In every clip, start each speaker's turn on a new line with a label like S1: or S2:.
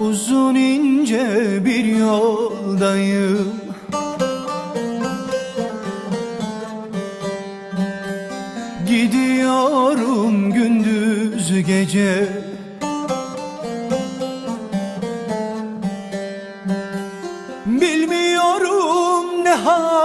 S1: Uzun ince bir yoldayım. Gidiyorum gündüz gece. Bilmiyorum ne haldeyim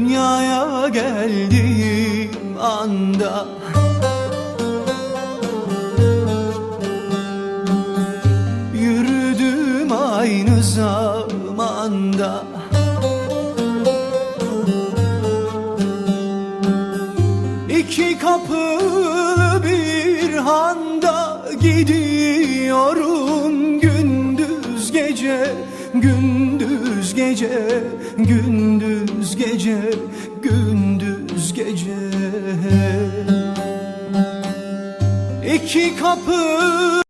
S1: Dünyaya geldiğim anda. Yürüdüm aynı zamanda. İki kapılı bir handa gece gündüz gece gündüz gece gündüz gece. İki kapı